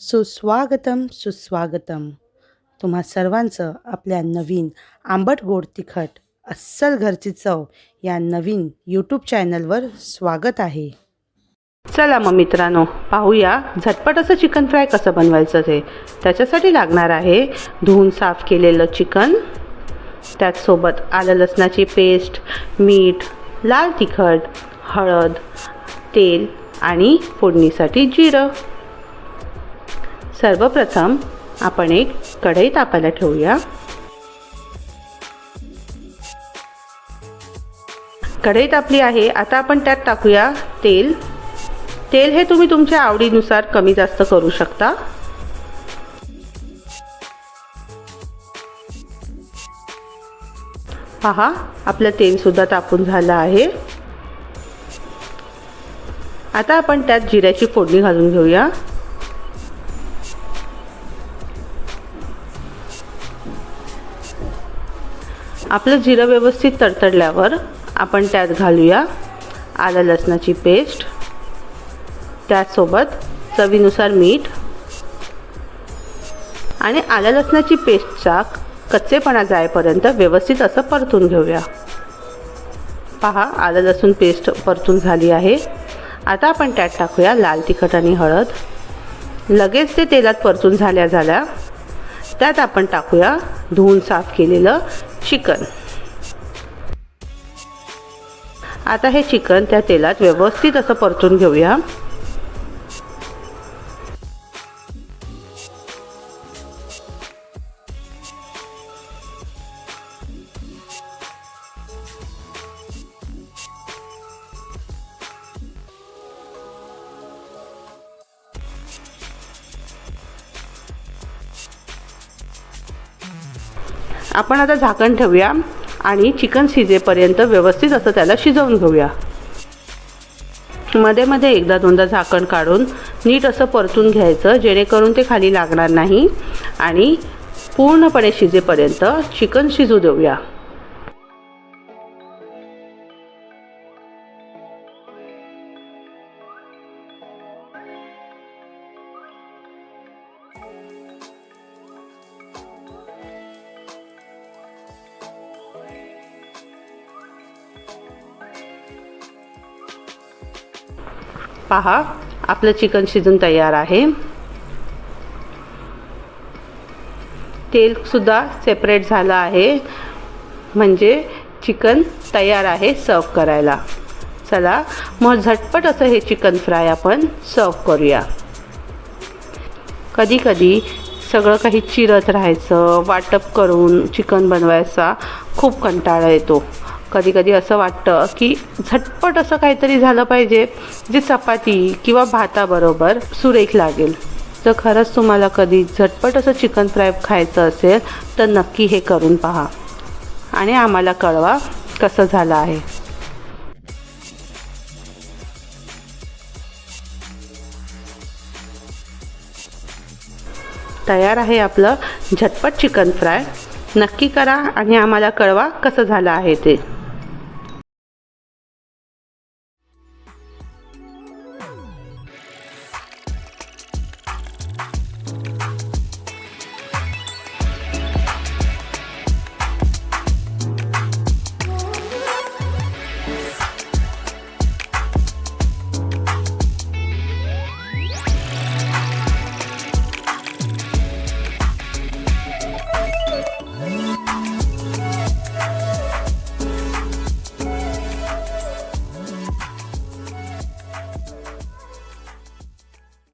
सुस्वागतम सुस्वागतम. तुम्हा सर्वांचं आपल्या नवीन आंबट गोड तिखट अस्सल घरची चव या नवीन यूट्यूब चॅनलवर स्वागत आहे. चला मग मित्रांनो पाहूया झटपट असं चिकन फ्राय कसं बनवायचं ते. त्याच्यासाठी लागणार आहे धुवून साफ केलेलं चिकन त्याचसोबत आलं लसणाची पेस्ट मीठ लाल तिखट हळद तेल आणि फोडणीसाठी जिरं. सर्वप्रथम आपण एक कढई तापायला ठेवूया. कढई तापली आहे आता आपण त्यात टाकूया तेल. तेल हे तुम्ही तुमच्या आवडीनुसार कमी जास्त करू शकता. पहा आपलं तेलसुद्धा तापून झालं आहे. आता आपण त्यात जिऱ्याची फोडणी घालून घेऊया. आपलं जिरं व्यवस्थित तडतडल्यावर आपण त्यात घालूया आलं लसणाची पेस्ट. त्याचसोबत चवीनुसार मीठ. आणि आलं लसणाची पेस्टचा कच्चेपणा जायपर्यंत व्यवस्थित असं परतून घेऊया. पहा आलं लसूण पेस्ट परतून झाली आहे. आता आपण त्यात टाकूया लाल तिखट आणि हळद. लगेच ते तेलात परतून झाल्या झाल्या. त्यात आपण टाकूया धुवून साफ केलेलं चिकन. आता हे चिकन त्या तेलात व्यवस्थित असं परतून घेऊया. आपण आता झाकण ठेवूया आणि चिकन शिजेपर्यंत व्यवस्थित असं त्याला शिजवून घेऊया. मध्ये मध्ये एकदा दोनदा झाकण काढून नीट असं परतून घ्यायचं जेणेकरून ते खाली लागणार नाही. आणि पूर्णपणे शिजेपर्यंत चिकन शिजू देऊया. पहा. आपलं चिकन शिजून तयार आहे. तेलसुद्धा सेपरेट झालं आहे. म्हणजे चिकन तयार आहे सर्व करायला. चला मग झटपट असं हे चिकन फ्राय आपण सर्व करूया. कधी कधी सगळं काही चिरत राहायचं वाटप करून चिकन बनवायचा खूप कंटाळा येतो. कधी कधी असं वाटतं की झटपट असं काहीतरी झालं पाहिजे जे चपाती किंवा भाताबरोबर सुरेख लागेल. जर खरंच तुम्हाला कधी झटपट असं चिकन फ्राय खायचं असेल तर नक्की हे करून पहा. आणि आम्हाला कळवा कसं झालं आहे. तयार आहे आपलं झटपट चिकन फ्राय. नक्की करा आणि आम्हाला कळवा कसं झालं आहे ते.